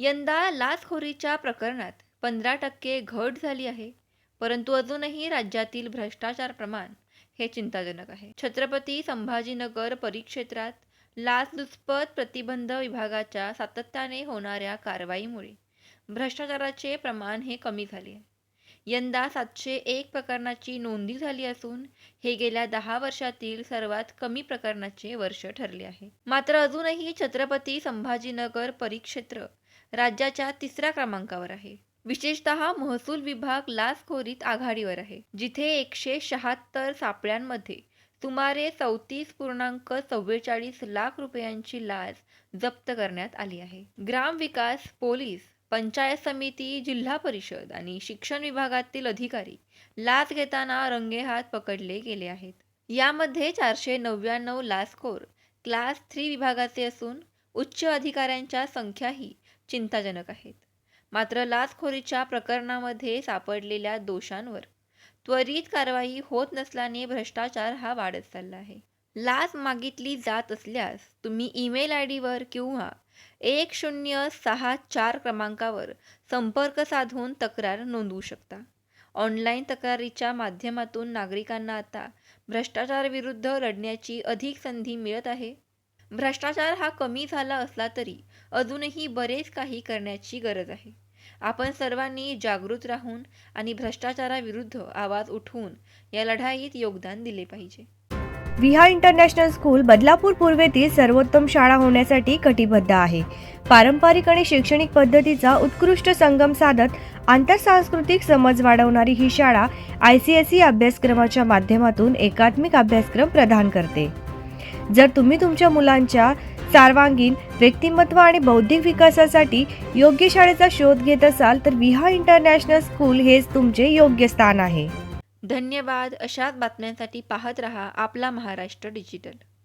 यंदा लाचखोरीच्या प्रकरणात पंधरा टक्के घट झाली आहे परंतु अजूनही राज्यातील भ्रष्टाचार प्रमाण हे चिंताजनक आहे. छत्रपती संभाजीनगर परिक्षेत्रात लाचलुचपत प्रतिबंध विभागाच्या सातत्याने होणाऱ्या कारवाईमुळे भ्रष्टाचाराचे प्रमाण हे कमी झाले आहे. यंदा सातशे एक प्रकरणाची नोंदी झाली असून हे गेल्या दहा वर्षातील सर्वात कमी प्रकरणाचे वर्ष ठरले आहे. मात्र अजूनही छत्रपती संभाजीनगर परिक्षेत्र राज्याच्या तिसऱ्या क्रमांकावर आहे. विशेषतः महसूल विभाग लाचखोरीत आघाडीवर आहे. जिथे एकशे शहात्तर सापळ्यांमध्ये सुमारे चौतीस पूर्णांक चव्वेचाळीस लाख रुपयांची लाच जप्त करण्यात आली आहे. ग्रामविकास पोलीस पंचायत समिती जिल्हा परिषद आणि शिक्षण विभागातील अधिकारी लाच घेताना रंगेहात पकडले गेले आहेत. यामध्ये चारशे नव्याण्णव लाचखोर क्लास थ्री विभागाचे असून उच्च अधिकाऱ्यांच्या संख्याही चिंताजनक आहेत. मात्र लाचखोरीच्या प्रकरणामध्ये सापडलेल्या दोषांवर त्वरित कारवाई होत नसल्याने भ्रष्टाचार हा वाढत चालला आहे. लाच मागितली जात असल्यास तुम्ही ईमेल आय डीवर किंवा एक शून्य सहा चार क्रमांकावर संपर्क साधून तक्रार नोंदवू शकता. ऑनलाईन तक्रारीच्या माध्यमातून नागरिकांना आता भ्रष्टाचाराविरुद्ध लढण्याची अधिक संधी मिळत आहे. भ्रष्टाचार हा कमी झाला असला तरी अजूनही बरेच काही करण्याची गरज आहे. आपण सर्वांनी जागृत राहून आणि भ्रष्टाचाराविरुद्ध आवाज उठवून या लढाईत योगदान दिले पाहिजे. विहा इंटरनॅशनल स्कूल बदलापूर पूर्वेतील सर्वोत्तम शाळा होण्यासाठी कटिबद्ध आहे. पारंपरिक आणि शैक्षणिक पद्धतीचा उत्कृष्ट संगम साधत आंतरसांस्कृतिक समज वाढवणारी ही शाळा आय सी एस ई अभ्यासक्रमाच्या माध्यमातून एकात्मिक अभ्यासक्रम प्रदान करते. जर तुम्ही तुमच्या मुलांच्या सर्वांगीण व्यक्तिमत्व आणि बौद्धिक विकासासाठी योग्य शाळेचा शोध घेत असाल तर विहा इंटरनॅशनल स्कूल हेच तुमचे योग्य स्थान आहे. धन्यवाद. अशाच बातम्यांसाठी पाहत रहा आपला महाराष्ट्र डिजिटल.